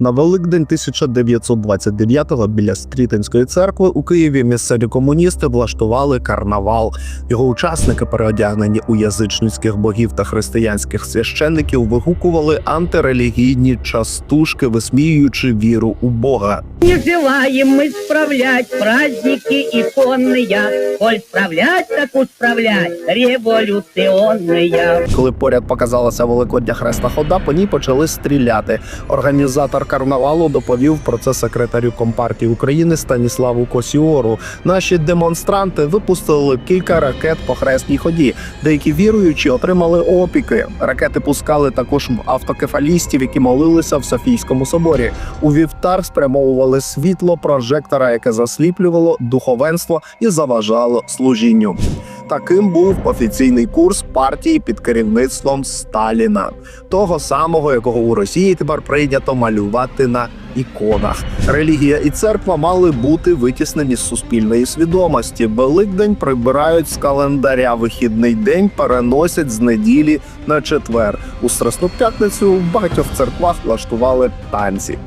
На Великдень 1929-го біля Стрітинської церкви у Києві місцеві комуністи влаштували карнавал. Його учасники, переодягнені у язичницьких богів та християнських священників, вигукували антирелігійні частушки, висміюючи віру у Бога. Не желаем мы справлять праздники иконные, Коль справлять, так уж справлять революционные. Коли поряд показалася великодня хресна хода, по ній почали стріляти. Організатор карнавалу доповів про це секретарю компартії України Станіславу Косіору. Наші демонстранти випустили кілька ракет по хресній ході. Деякі віруючі отримали опіки. Ракети пускали також автокефалістів, які молилися в Софійському соборі. У вівтар спрямовували світло прожектора, яке засліплювало духовенство і заважало служінню. Таким був офіційний курс партії під керівництвом Сталіна, того самого, якого у Росії тепер прийнято малювати на іконах. Релігія і церква мали бути витіснені з суспільної свідомості. Великдень прибирають з календаря. Вихідний день переносять з неділі на четвер. У Страсну п'ятницю в багатьох церквах влаштували танці.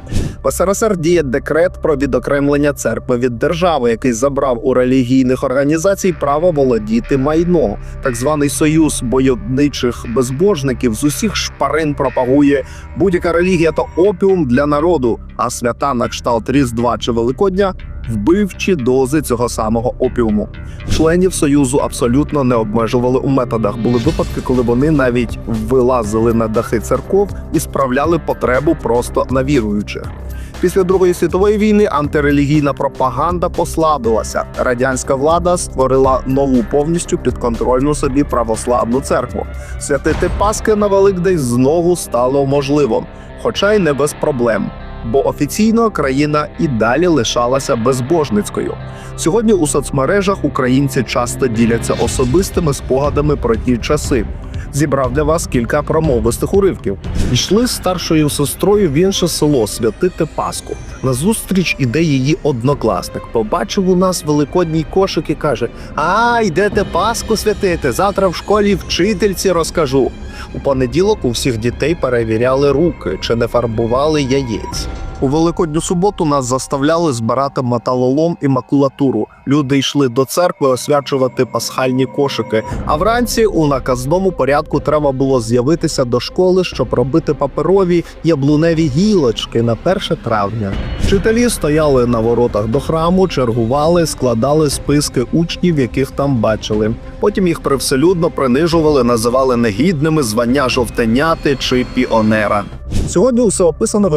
В СРСР діє декрет про відокремлення церкви від держави, який забрав у релігійних організацій право володіти майно. Так званий союз бойовничих безбожників з усіх шпарин пропагує будь-яка релігія то опіум для народу, а свята на кшталт Різдва чи Великодня вбивчі дози цього самого опіуму. Членів союзу абсолютно не обмежували у методах. Були випадки, коли вони навіть вилазили на дахи церков і справляли потребу просто на віруючих. Після Другої світової війни антирелігійна пропаганда послабилася. Радянська влада створила нову повністю підконтрольну собі православну церкву. Святити Паски на Великдень знову стало можливо, хоча й не без проблем. Бо офіційно країна і далі лишалася безбожницькою. Сьогодні у соцмережах українці часто діляться особистими спогадами про ті часи. Зібрав для вас кілька промовистих уривків. Йшли з старшою сестрою в інше село святити Пасху. Назустріч іде її однокласник. Побачив у нас великодній кошик і каже: А, йдете Пасху святити. Завтра в школі вчительці розкажу. У понеділок у всіх дітей перевіряли руки, чи не фарбували яєць. У великодню суботу нас заставляли збирати металолом і макулатуру. Люди йшли до церкви освячувати пасхальні кошики. А вранці у наказному порядку треба було з'явитися до школи, щоб робити паперові яблуневі гілочки на 1 травня. Вчителі стояли на воротах до храму, чергували, складали списки учнів, яких там бачили. Потім їх привселюдно принижували, називали негідними звання жовтеняти чи піонера. Сьогодні усе описано виглядає.